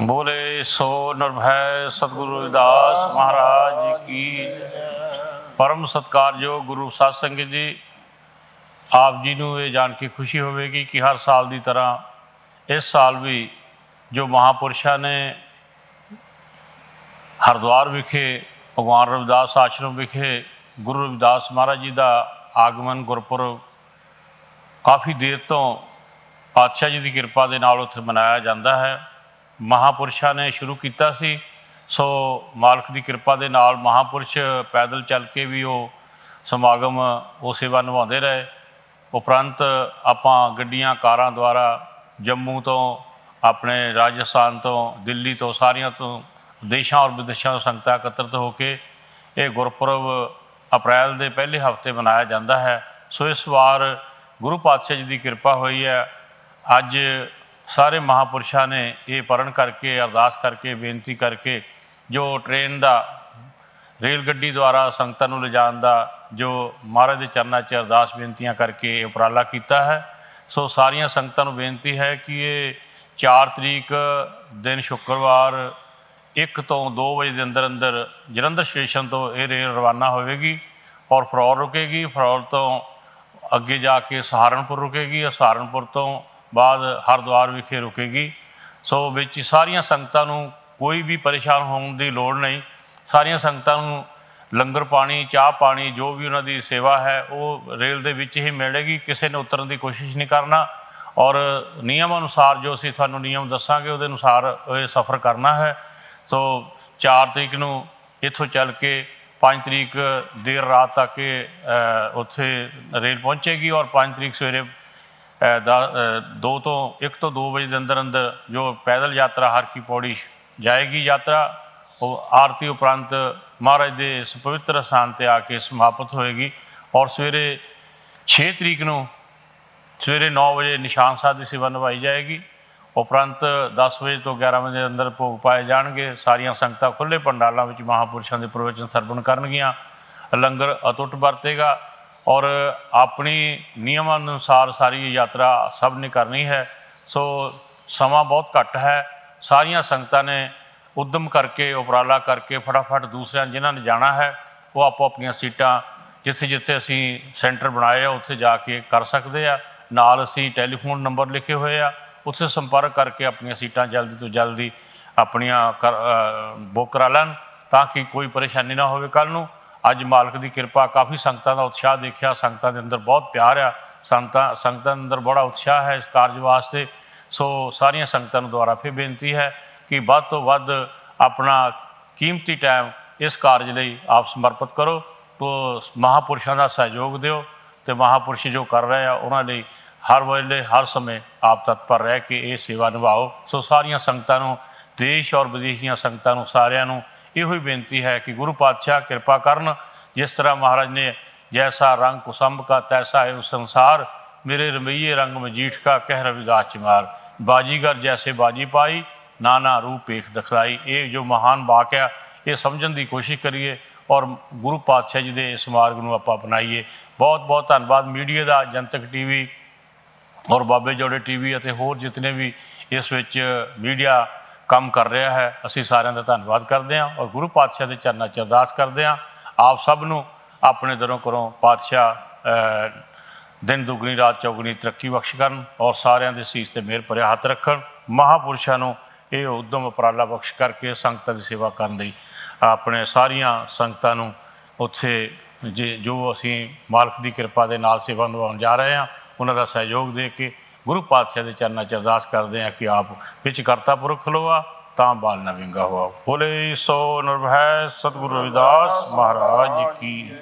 ਬੋਲੇ ਸੋ ਨਿਰਭੈ ਸਤਿਗੁਰੂ ਰਵਿਦਾਸ ਮਹਾਰਾਜ ਕੀ। ਪਰਮ ਸਤਕਾਰਯੋਗ ਗੁਰੂ ਸਾਧ ਸੰਗਤ ਜੀ, ਆਪ ਜੀ ਨੂੰ ਇਹ ਜਾਣ ਕੇ ਖੁਸ਼ੀ ਹੋਵੇਗੀ ਕਿ ਹਰ ਸਾਲ ਦੀ ਤਰ੍ਹਾਂ ਇਸ ਸਾਲ ਵੀ ਜੋ ਮਹਾਪੁਰਸ਼ਾਂ ਨੇ ਹਰਿਦੁਆਰ ਵਿਖੇ, ਭਗਵਾਨ ਰਵਿਦਾਸ ਆਸ਼ਰਮ ਵਿਖੇ ਗੁਰੂ ਰਵਿਦਾਸ ਮਹਾਰਾਜ ਜੀ ਦਾ ਆਗਮਨ ਗੁਰਪੁਰਬ ਕਾਫੀ ਦੇਰ ਤੋਂ ਪਾਤਸ਼ਾਹ ਜੀ ਦੀ ਕਿਰਪਾ ਦੇ ਨਾਲ ਉੱਥੇ ਮਨਾਇਆ ਜਾਂਦਾ ਹੈ। ਮਹਾਪੁਰਸ਼ਾਂ ਨੇ ਸ਼ੁਰੂ ਕੀਤਾ ਸੀ। ਸੋ ਮਾਲਕ ਦੀ ਕਿਰਪਾ ਦੇ ਨਾਲ ਮਹਾਪੁਰਸ਼ ਪੈਦਲ ਚੱਲ ਕੇ ਵੀ ਉਹ ਸਮਾਗਮ, ਉਹ ਸੇਵਾ ਨਿਭਾਉਂਦੇ ਰਹੇ। ਉਪਰੰਤ ਆਪਾਂ ਗੱਡੀਆਂ, ਕਾਰਾਂ ਦੁਆਰਾ ਜੰਮੂ ਤੋਂ, ਆਪਣੇ ਰਾਜਸਥਾਨ ਤੋਂ, ਦਿੱਲੀ ਤੋਂ, ਸਾਰੀਆਂ ਤੋਂ, ਦੇਸ਼ਾਂ ਔਰ ਵਿਦੇਸ਼ਾਂ ਤੋਂ ਸੰਗਤਾਂ ਇਕੱਤਰਿਤ ਹੋ ਕੇ ਇਹ ਗੁਰਪੁਰਬ ਅਪ੍ਰੈਲ ਦੇ ਪਹਿਲੇ ਹਫ਼ਤੇ ਮਨਾਇਆ ਜਾਂਦਾ ਹੈ। ਸੋ ਇਸ ਵਾਰ ਗੁਰੂ ਪਾਤਸ਼ਾਹ ਜੀ ਦੀ ਕਿਰਪਾ ਹੋਈ ਹੈ। ਅੱਜ ਸਾਰੇ ਮਹਾਪੁਰਸ਼ਾਂ ਨੇ ਇਹ ਪਰਨ ਕਰਕੇ, ਅਰਦਾਸ ਕਰਕੇ, ਬੇਨਤੀ ਕਰਕੇ ਜੋ ਟ੍ਰੇਨ ਦਾ, ਰੇਲ ਗੱਡੀ ਦੁਆਰਾ ਸੰਗਤਾਂ ਨੂੰ ਲਿਜਾਣ ਦਾ, ਜੋ ਮਹਾਰਾਜ ਦੇ ਚਰਨਾਂ 'ਚ ਅਰਦਾਸ ਬੇਨਤੀਆਂ ਕਰਕੇ ਉਪਰਾਲਾ ਕੀਤਾ ਹੈ। ਸੋ ਸਾਰੀਆਂ ਸੰਗਤਾਂ ਨੂੰ ਬੇਨਤੀ ਹੈ ਕਿ ਇਹ 4 ਤਰੀਕ ਦਿਨ ਸ਼ੁੱਕਰਵਾਰ 1 ਤੋਂ 2 ਵਜੇ ਦੇ ਅੰਦਰ ਅੰਦਰ ਜਲੰਧਰ ਸਟੇਸ਼ਨ ਤੋਂ ਇਹ ਰੇਲ ਰਵਾਨਾ ਹੋਵੇਗੀ ਔਰ ਫਰੌਰ ਰੁਕੇਗੀ। ਫਰੌਰ ਤੋਂ ਅੱਗੇ ਜਾ ਕੇ ਸਹਾਰਨਪੁਰ ਰੁਕੇਗੀ ਔਰ ਸਹਾਰਨਪੁਰ ਤੋਂ ਬਾਅਦ ਹਰਿਦੁਆਰ ਵਿਖੇ ਰੁਕੇਗੀ। ਸੋ ਵਿੱਚ ਸਾਰੀਆਂ ਸੰਗਤਾਂ ਨੂੰ ਕੋਈ ਵੀ ਪਰੇਸ਼ਾਨ ਹੋਣ ਦੀ ਲੋੜ ਨਹੀਂ। ਸਾਰੀਆਂ ਸੰਗਤਾਂ ਨੂੰ ਲੰਗਰ ਪਾਣੀ, ਚਾਹ ਪਾਣੀ, ਜੋ ਵੀ ਉਹਨਾਂ ਦੀ ਸੇਵਾ ਹੈ, ਉਹ ਰੇਲ ਦੇ ਵਿੱਚ ਹੀ ਮਿਲੇਗੀ। ਕਿਸੇ ਨੇ ਉਤਰਨ ਦੀ ਕੋਸ਼ਿਸ਼ ਨਹੀਂ ਕਰਨਾ। ਔਰ ਨਿਯਮ ਅਨੁਸਾਰ ਜੋ ਅਸੀਂ ਤੁਹਾਨੂੰ ਨਿਯਮ ਦੱਸਾਂਗੇ, ਉਹਦੇ ਅਨੁਸਾਰ ਇਹ ਸਫ਼ਰ ਕਰਨਾ ਹੈ। ਸੋ 4 ਤਰੀਕ ਨੂੰ ਇੱਥੋਂ ਚੱਲ ਕੇ 5 ਤਰੀਕ ਦੇਰ ਰਾਤ ਤੱਕ ਉੱਥੇ ਰੇਲ ਪਹੁੰਚੇਗੀ ਔਰ 5 ਤਰੀਕ ਸਵੇਰੇ 2 ਤੋਂ 1 ਤੋਂ 2 ਵਜੇ ਦੇ ਅੰਦਰ ਅੰਦਰ ਜੋ ਪੈਦਲ ਯਾਤਰਾ ਹਰ ਕੀ ਪੌੜੀ ਜਾਏਗੀ ਯਾਤਰਾ, ਉਹ ਆਰਤੀ ਉਪਰੰਤ ਮਹਾਰਾਜ ਦੇ ਇਸ ਪਵਿੱਤਰ ਸਥਾਨ ਤੇ ਆ ਕੇ ਸਮਾਪਤ ਹੋਏਗੀ ਔਰ ਸਵੇਰੇ 6 ਤਰੀਕ ਨੂੰ ਸਵੇਰੇ 9 ਵਜੇ ਨਿਸ਼ਾਨ ਸਾਹਿਬ ਦੀ ਸੇਵਾ ਨਿਭਾਈ ਜਾਏਗੀ। ਉਪਰੰਤ 10 ਵਜੇ ਤੋਂ 11 ਵਜੇ ਦੇ ਅੰਦਰ ਭੋਗ ਪਾਏ ਜਾਣਗੇ। ਸਾਰੀਆਂ ਸੰਗਤਾਂ ਖੁੱਲੇ ਪੰਡਾਲਾਂ ਵਿੱਚ ਮਹਾਪੁਰਸ਼ਾਂ ਦੇ ਪ੍ਰਵਚਨ ਸਰਵਣ ਕਰਨਗੀਆਂ। ਲੰਗਰ ਅਟੁੱਟ ਵਰਤੇਗਾ। ਔਰ ਆਪਣੀ ਨਿਯਮਾਂ ਅਨੁਸਾਰ ਸਾਰੀ ਯਾਤਰਾ ਸਭ ਨੇ ਕਰਨੀ ਹੈ। ਸੋ ਸਮਾਂ ਬਹੁਤ ਘੱਟ ਹੈ। ਸਾਰੀਆਂ ਸੰਗਤਾਂ ਨੇ ਉਦਮ ਕਰਕੇ, ਉਪਰਾਲਾ ਕਰਕੇ ਫਟਾਫਟ ਦੂਸਰਿਆਂ, ਜਿਨ੍ਹਾਂ ਨੇ ਜਾਣਾ ਹੈ, ਉਹ ਆਪੋ ਆਪਣੀਆਂ ਸੀਟਾਂ ਜਿੱਥੇ ਜਿੱਥੇ ਅਸੀਂ ਸੈਂਟਰ ਬਣਾਏ ਆ, ਉੱਥੇ ਜਾ ਕੇ ਕਰ ਸਕਦੇ ਆ। ਨਾਲ ਅਸੀਂ ਟੈਲੀਫੋਨ ਨੰਬਰ ਲਿਖੇ ਹੋਏ ਆ। ਉੱਥੇ ਸੰਪਰਕ ਕਰਕੇ ਆਪਣੀਆਂ ਸੀਟਾਂ ਜਲਦੀ ਤੋਂ ਜਲਦੀ ਆਪਣੀਆਂ ਕਰ- ਬੁੱਕ ਕਰਾ ਲੈਣ, ਤਾਂ ਕਿ ਕੋਈ ਪਰੇਸ਼ਾਨੀ ਨਾ ਹੋਵੇ ਕੱਲ ਨੂੰ। ਅੱਜ ਮਾਲਕ ਦੀ ਕਿਰਪਾ, ਕਾਫੀ ਸੰਗਤਾਂ ਦਾ ਉਤਸ਼ਾਹ ਦੇਖਿਆ, ਸੰਗਤਾਂ ਦੇ ਅੰਦਰ ਬਹੁਤ ਪਿਆਰ ਆ, ਸੰਗਤਾਂ ਸੰਗਤਾਂ ਦੇ ਅੰਦਰ ਬੜਾ ਉਤਸ਼ਾਹ ਹੈ ਇਸ ਕਾਰਜ ਵਾਸਤੇ। ਸੋ ਸਾਰੀਆਂ ਸੰਗਤਾਂ ਨੂੰ ਦੁਆਰਾ ਫਿਰ ਬੇਨਤੀ ਹੈ ਕਿ ਵੱਧ ਤੋਂ ਵੱਧ ਆਪਣਾ ਕੀਮਤੀ ਟਾਈਮ ਇਸ ਕਾਰਜ ਲਈ ਆਪ ਸਮਰਪਿਤ ਕਰੋ, ਤੋ ਮਹਾਪੁਰਸ਼ਾਂ ਦਾ ਸਹਿਯੋਗ ਦਿਓ ਤੇ ਮਹਾਪੁਰਸ਼ ਜੋ ਕਰ ਰਹੇ ਆ, ਉਹਨਾਂ ਲਈ ਹਰ ਵੇਲੇ, ਹਰ ਸਮੇਂ ਆਪ ਤਤਪਰ ਰਹਿ ਕੇ ਇਹ ਸੇਵਾ ਨਿਭਾਓ। ਸੋ ਸਾਰੀਆਂ ਸੰਗਤਾਂ ਨੂੰ, ਦੇਸ਼ ਔਰ ਵਿਦੇਸ਼ ਦੀਆਂ ਸੰਗਤਾਂ ਨੂੰ, ਸਾਰਿਆਂ ਨੂੰ ਇਹੋ ਹੀ ਬੇਨਤੀ ਹੈ ਕਿ ਗੁਰੂ ਪਾਤਸ਼ਾਹ ਕਿਰਪਾ ਕਰਨ, ਜਿਸ ਤਰ੍ਹਾਂ ਮਹਾਰਾਜ ਨੇ ਜੈਸਾ ਰੰਗ ਕੁਸੰਭ ਕਾ, ਤੈਸਾ ਹੈ ਉਹ ਸੰਸਾਰ, ਮੇਰੇ ਰਮਈਏ ਰੰਗ ਮਜੀਠ ਕਾ, ਕਹਿ ਰਵਿਦਾਸ ਚਮਾਰ। ਬਾਜੀਗਰ ਜੈਸੇ ਬਾਜੀ ਪਾਈ, ਨਾਨਾ ਰੂਪ ਏਕ ਦਿਖਲਾਈ। ਇਹ ਜੋ ਮਹਾਨ ਵਾਕਿਆ ਇਹ ਸਮਝਣ ਦੀ ਕੋਸ਼ਿਸ਼ ਕਰੀਏ ਔਰ ਗੁਰੂ ਪਾਤਸ਼ਾਹ ਜੀ ਦੇ ਇਸ ਮਾਰਗ ਨੂੰ ਆਪਾਂ ਅਪਣਾਈਏ। ਬਹੁਤ ਬਹੁਤ ਧੰਨਵਾਦ। ਮੀਡੀਆ ਦਾ, ਜਨਤਕ ਟੀਵੀ ਔਰ ਬਾਬੇ ਜੋੜੇ ਟੀਵੀ ਅਤੇ ਹੋਰ ਜਿਤਨੇ ਵੀ ਇਸ ਵਿੱਚ ਮੀਡੀਆ ਕੰਮ ਕਰ ਰਿਹਾ ਹੈ, ਅਸੀਂ ਸਾਰਿਆਂ ਦਾ ਧੰਨਵਾਦ ਕਰਦੇ ਹਾਂ ਔਰ ਗੁਰੂ ਪਾਤਸ਼ਾਹ ਦੇ ਚਰਨਾਂ 'ਚ ਅਰਦਾਸ ਕਰਦੇ ਹਾਂ। ਆਪ ਸਭ ਨੂੰ ਆਪਣੇ ਦਰੋਂ ਕਰੋ ਪਾਤਸ਼ਾਹ ਦਿਨ ਦੁਗਣੀ, ਰਾਤ ਚੌਗਣੀ ਤਰੱਕੀ ਬਖਸ਼ ਕਰਨ ਔਰ ਸਾਰਿਆਂ ਦੇ ਸੀਸ ਤੇ ਮਿਹਰ ਭਰਿਆ ਹੱਥ ਰੱਖਣ। ਮਹਾਪੁਰਸ਼ਾਂ ਨੂੰ ਇਹ ਉਦਮ ਉਪਰਾਲਾ ਬਖਸ਼ ਕਰਕੇ ਸੰਗਤਾਂ ਦੀ ਸੇਵਾ ਕਰਨ ਲਈ ਆਪਣੇ ਸਾਰੀਆਂ ਸੰਗਤਾਂ ਨੂੰ ਉੱਥੇ ਜੇ ਜੋ ਅਸੀਂ ਮਾਲਕ ਦੀ ਕਿਰਪਾ ਦੇ ਨਾਲ ਸੇਵਾ ਨਿਭਾਉਣ ਜਾ ਰਹੇ ਹਾਂ, ਉਹਨਾਂ ਦਾ ਸਹਿਯੋਗ ਦੇ ਕੇ ਗੁਰੂ ਪਾਤਸ਼ਾਹ ਦੇ ਚਰਨਾਂ 'ਚ ਅਰਦਾਸ ਕਰਦੇ ਹਾਂ ਕਿ ਆਪ ਵਿੱਚ ਕਰਤਾ ਪੁਰਖ ਖਲੋਆ ਤਾਂ ਬਾਲ ਨਾ ਵਿੰਗਾ ਹੋਆ। ਬੋਲੇ ਸੋ ਨਿਰਭੈ ਸਤਿਗੁਰੂ ਰਵਿਦਾਸ ਮਹਾਰਾਜ ਕੀ।